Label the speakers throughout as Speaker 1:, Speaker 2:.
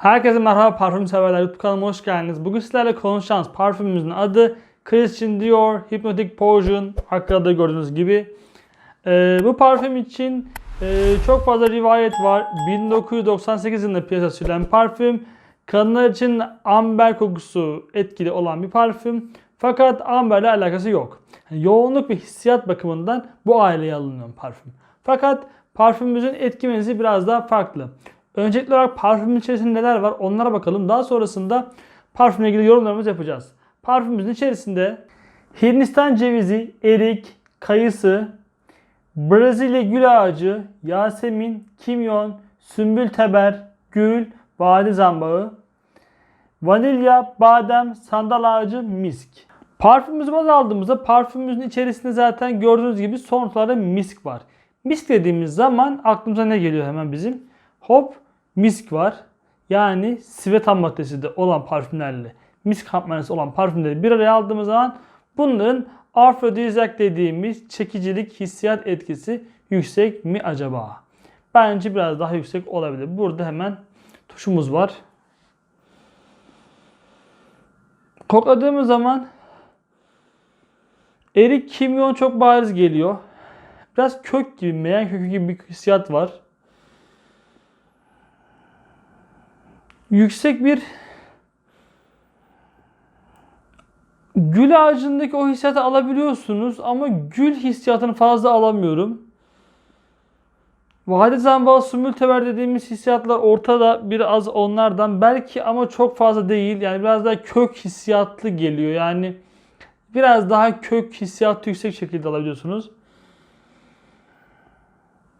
Speaker 1: Herkese merhaba parfüm severler YouTube kanalıma hoş geldiniz. Bugün sizlerle konuşacağımız parfümümüzün adı Christian Dior Hypnotic Potion. Hakkında da gördüğünüz gibi. Ee, bu parfüm için e, çok fazla rivayet var. 1998 yılında piyasaya sürülen parfüm. Kadınlar için amber kokusu etkili olan bir parfüm. Fakat amberle alakası yok. Yani yoğunluk ve hissiyat bakımından bu aileye alınan parfüm. Fakat parfümümüzün etkimenizi biraz daha farklı. Öncelikli olarak parfümün içerisinde neler var onlara bakalım. Daha sonrasında parfümle ilgili yorumlarımızı yapacağız. Parfümümüzün içerisinde Hindistan cevizi, erik, kayısı, Brezilya gül ağacı, yasemin, kimyon, sümbül teber, gül, vadi zambağı, vanilya, badem, sandal ağacı, misk. Parfümümüzü baz aldığımızda parfümümüzün içerisinde zaten gördüğünüz gibi son noktalarda misk var. Misk dediğimiz zaman aklımıza ne geliyor hemen bizim? Hop misk var. Yani sivet ham maddesi de olan parfümlerle misk maddesi olan parfümleri bir araya aldığımız zaman bunların afrodizyak dediğimiz çekicilik hissiyat etkisi yüksek mi acaba? Bence biraz daha yüksek olabilir. Burada hemen tuşumuz var. Kokladığımız zaman erik kimyon çok bariz geliyor. Biraz kök gibi, meyan kökü gibi bir hissiyat var. Yüksek bir gül ağacındaki o hissiyatı alabiliyorsunuz ama gül hissiyatını fazla alamıyorum. Vadi Zambal Sümülteber dediğimiz hissiyatlar ortada biraz onlardan belki ama çok fazla değil. Yani biraz daha kök hissiyatlı geliyor. Yani biraz daha kök hissiyatı yüksek şekilde alabiliyorsunuz.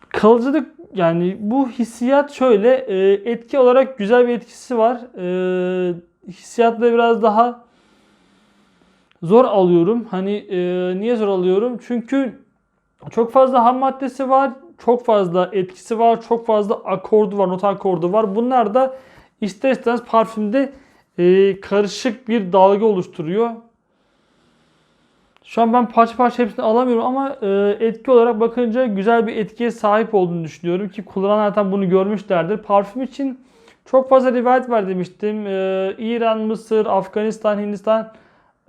Speaker 1: Kalıcılık yani bu hissiyat şöyle e, etki olarak güzel bir etkisi var. E, hissiyatla biraz daha zor alıyorum. Hani e, niye zor alıyorum? Çünkü çok fazla ham maddesi var, çok fazla etkisi var, çok fazla akordu var, not akordu var. Bunlar da ister istemez parfümde e, karışık bir dalga oluşturuyor. Şu an ben parça parça hepsini alamıyorum ama e, etki olarak bakınca güzel bir etkiye sahip olduğunu düşünüyorum ki kullanan zaten bunu görmüşlerdir. Parfüm için çok fazla rivayet var demiştim. E, İran, Mısır, Afganistan, Hindistan,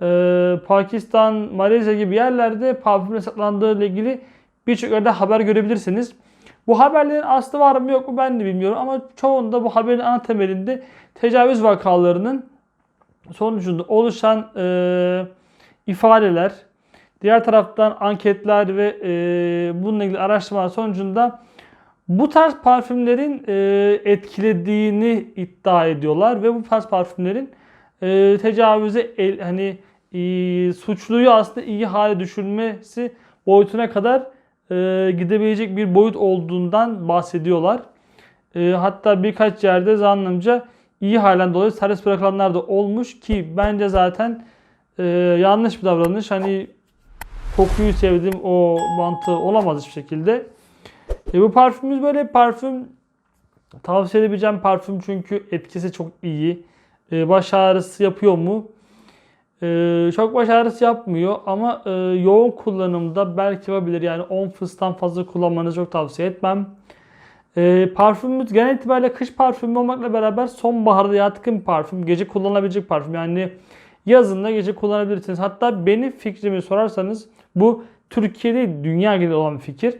Speaker 1: e, Pakistan, Malezya gibi yerlerde parfüm yasaklandığı ile ilgili birçok yerde haber görebilirsiniz. Bu haberlerin aslı var mı yok mu ben de bilmiyorum ama çoğunda bu haberin ana temelinde tecavüz vakalarının sonucunda oluşan e, ifadeler, diğer taraftan anketler ve e, bununla ilgili araştırmalar sonucunda bu tarz parfümlerin e, etkilediğini iddia ediyorlar ve bu tarz parfümlerin e, tecavüze el, hani e, suçluyu aslında iyi hale düşürmesi boyutuna kadar e, gidebilecek bir boyut olduğundan bahsediyorlar. E, hatta birkaç yerde zannımca iyi halen dolayı serbest bırakılanlar da olmuş ki bence zaten e, yanlış bir davranış. Hani kokuyu sevdim o mantığı olamaz hiçbir şekilde. E, bu parfümümüz böyle parfüm. Tavsiye edebileceğim parfüm çünkü etkisi çok iyi. E, baş ağrısı yapıyor mu? E, çok baş ağrısı yapmıyor ama e, yoğun kullanımda belki yapabilir. Yani 10 fıstan fazla kullanmanızı çok tavsiye etmem. E, parfümümüz genel itibariyle kış parfümü olmakla beraber sonbaharda yatkın parfüm. Gece kullanılabilecek parfüm. Yani yazında gece kullanabilirsiniz. Hatta benim fikrimi sorarsanız bu Türkiye'de dünya geneli olan bir fikir.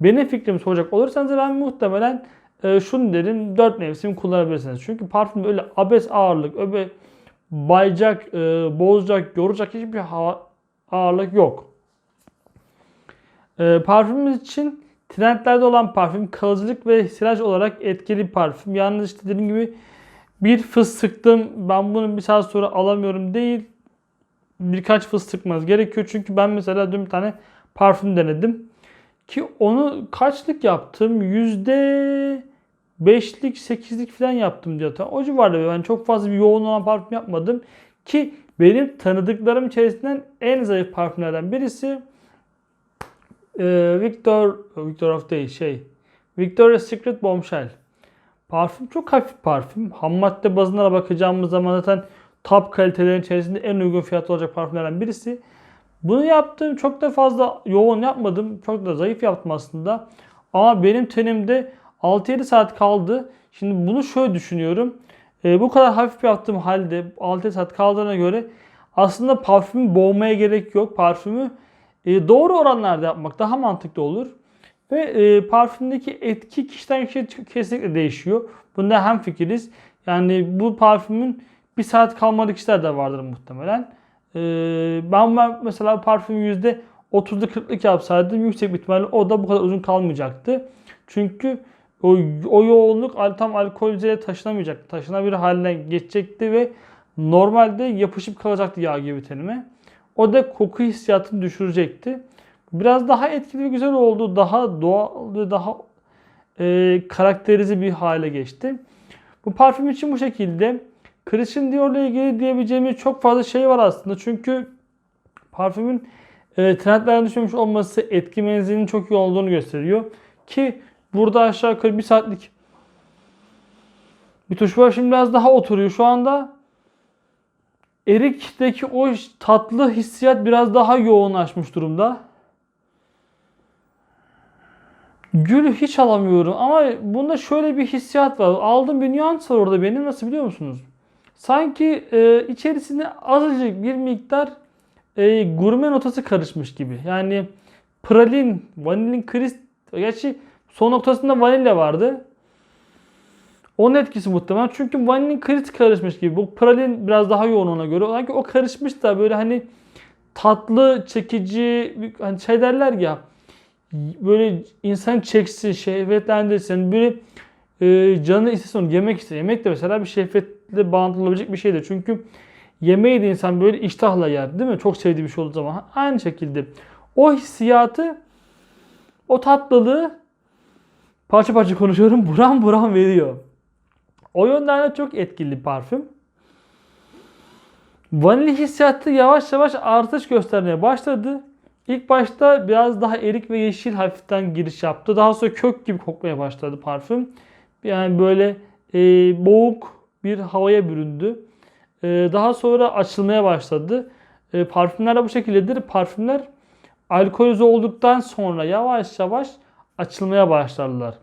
Speaker 1: Benim fikrimi soracak olursanız ben muhtemelen e, şunu derim 4 mevsim kullanabilirsiniz. Çünkü parfüm öyle abes ağırlık, öyle bayacak, e, bozacak, yoracak hiçbir ağırlık yok. E, parfümümüz için trendlerde olan parfüm kalıcılık ve silaj olarak etkili parfüm. Yalnız işte dediğim gibi bir fıs sıktım ben bunu bir saat sonra alamıyorum değil. Birkaç fıs sıkmanız gerekiyor. Çünkü ben mesela dün bir tane parfüm denedim. Ki onu kaçlık yaptım? Yüzde beşlik, sekizlik falan yaptım diyor. O civarda ben çok fazla bir yoğun olan parfüm yapmadım. Ki benim tanıdıklarım içerisinden en zayıf parfümlerden birisi e, Victor, Victor of değil şey Victoria's Secret Bombshell. Parfüm çok hafif parfüm. Ham madde bazına bakacağımız zaman zaten top kalitelerin içerisinde en uygun fiyatlı olacak parfümlerden birisi. Bunu yaptım. Çok da fazla yoğun yapmadım. Çok da zayıf yaptım aslında. Ama benim tenimde 6-7 saat kaldı. Şimdi bunu şöyle düşünüyorum. E, bu kadar hafif yaptığım halde 6 saat kaldığına göre aslında parfümü boğmaya gerek yok. Parfümü e, doğru oranlarda yapmak daha mantıklı olur. Ve e, parfümdeki etki kişiden kişiye kesinlikle değişiyor. Bunda hem fikiriz. Yani bu parfümün bir saat kalmadık kişiler de vardır muhtemelen. E, ben, mesela parfümü yüzde 30'lu 40'lık yapsaydım yüksek ihtimalle o da bu kadar uzun kalmayacaktı. Çünkü o, o yoğunluk tam alkolizeye taşınamayacak. Taşınabilir haline geçecekti ve normalde yapışıp kalacaktı yağ gibi tenime. O da koku hissiyatını düşürecekti. Biraz daha etkili ve güzel oldu. Daha doğal ve daha e, karakterize bir hale geçti. Bu parfüm için bu şekilde. Christian Dior'la ilgili diyebileceğimiz çok fazla şey var aslında. Çünkü parfümün e, trendlerden düşmemiş olması etki menzilinin çok iyi olduğunu gösteriyor. Ki burada aşağı yukarı bir saatlik bir tuş var. Şimdi biraz daha oturuyor. Şu anda Erik'teki o tatlı hissiyat biraz daha yoğunlaşmış durumda. Gül hiç alamıyorum ama bunda şöyle bir hissiyat var. Aldığım bir nüans var orada benim. Nasıl biliyor musunuz? Sanki e, içerisinde azıcık bir miktar e, gurme notası karışmış gibi. Yani pralin, vanilin krist... Gerçi son noktasında vanilya vardı. Onun etkisi muhtemelen. Çünkü vanilin krist karışmış gibi. Bu pralin biraz daha yoğun ona göre. Sanki o karışmış da böyle hani tatlı, çekici, hani şey derler ya böyle insan çeksin, şehvetlendirsin. Böyle e, canı istesin onu yemek ister. Yemek de mesela bir şehvetle bağlantılı olabilecek bir şeydir. Çünkü yemeği de insan böyle iştahla yer değil mi? Çok sevdiği bir şey olduğu zaman. Aynı şekilde o hissiyatı, o tatlılığı parça parça konuşuyorum buram buram veriyor. O yönden de çok etkili bir parfüm. Vanilya hissiyatı yavaş yavaş artış göstermeye başladı. İlk başta biraz daha erik ve yeşil hafiften giriş yaptı. Daha sonra kök gibi kokmaya başladı parfüm. Yani böyle e, boğuk bir havaya büründü. E, daha sonra açılmaya başladı. E, parfümler de bu şekildedir. Parfümler alkolize olduktan sonra yavaş yavaş açılmaya başlarlar.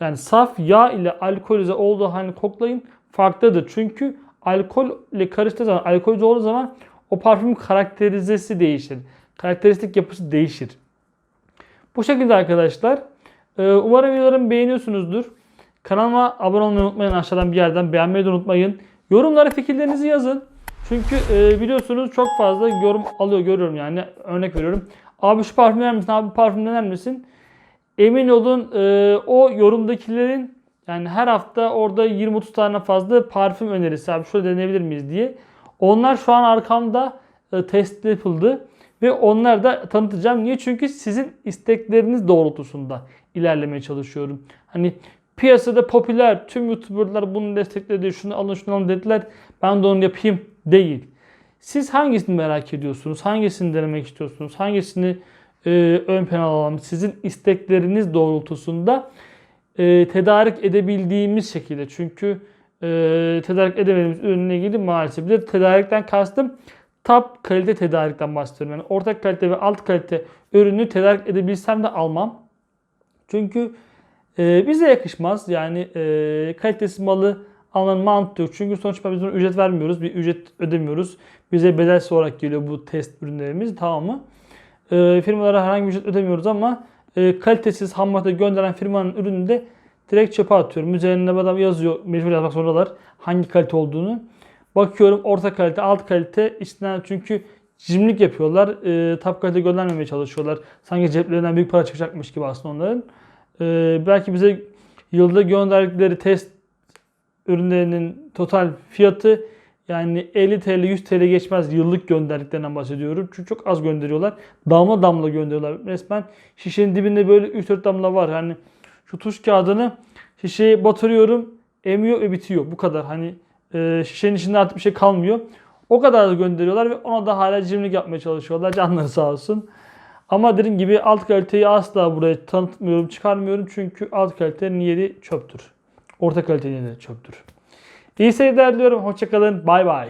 Speaker 1: Yani saf yağ ile alkolize olduğu halini koklayın farklıdır. Çünkü alkolle karıştığı zaman, alkolize olduğu zaman o parfümün karakterizesi değişir. Karakteristik yapısı değişir. Bu şekilde arkadaşlar. Ee, Umarım videolarımı beğeniyorsunuzdur. Kanalıma abone olmayı unutmayın. Aşağıdan bir yerden beğenmeyi de unutmayın. Yorumlara fikirlerinizi yazın. Çünkü e, biliyorsunuz çok fazla yorum alıyor görüyorum yani. Örnek veriyorum. Abi şu parfüm dener misin? Abi parfüm dener misin? Emin olun e, o yorumdakilerin yani her hafta orada 20-30 tane fazla parfüm önerisi abi şöyle deneyebilir miyiz diye. Onlar şu an arkamda e, test yapıldı ve onlar da tanıtacağım. Niye? Çünkü sizin istekleriniz doğrultusunda ilerlemeye çalışıyorum. Hani piyasada popüler tüm YouTuber'lar bunu destekledi, şunu alın şunu alın dediler. Ben de onu yapayım değil. Siz hangisini merak ediyorsunuz? Hangisini denemek istiyorsunuz? Hangisini e, ön plana alalım? Sizin istekleriniz doğrultusunda e, tedarik edebildiğimiz şekilde. Çünkü e, tedarik edemediğimiz ürünle ilgili maalesef. Bir tedarikten kastım top kalite tedarikten bahsediyorum. Yani orta kalite ve alt kalite ürünü tedarik edebilsem de almam. Çünkü e, bize yakışmaz. Yani e, kalitesiz malı almanın mantığı yok. Çünkü sonuçta biz buna ücret vermiyoruz. Bir ücret ödemiyoruz. Bize bedelsiz olarak geliyor bu test ürünlerimiz. Tamam mı? E, firmalara herhangi bir ücret ödemiyoruz ama e, kalitesiz ham gönderen firmanın ürününü de direkt çöpe atıyorum. Üzerinde adam yazıyor. Mecbur yazmak zorundalar. Hangi kalite olduğunu. Bakıyorum orta kalite, alt kalite. İçinden çünkü cimrilik yapıyorlar. E, top kalite göndermemeye çalışıyorlar. Sanki ceplerinden büyük para çıkacakmış gibi aslında onların. E, belki bize yılda gönderdikleri test ürünlerinin total fiyatı yani 50 TL 100 TL geçmez yıllık gönderdiklerinden bahsediyorum. Çünkü çok az gönderiyorlar. Damla damla gönderiyorlar. Resmen şişenin dibinde böyle 3-4 damla var. Hani şu tuş kağıdını şişeye batırıyorum. Emiyor ve bitiyor. Bu kadar. Hani e, şişenin içinde artık bir şey kalmıyor. O kadar da gönderiyorlar ve ona da hala cimrilik yapmaya çalışıyorlar. Canları sağ olsun. Ama dediğim gibi alt kaliteyi asla buraya tanıtmıyorum, çıkarmıyorum. Çünkü alt kalitenin yeri çöptür. Orta kalitenin yeri çöptür. İyi seyirler diliyorum. Hoşçakalın. Bay bay.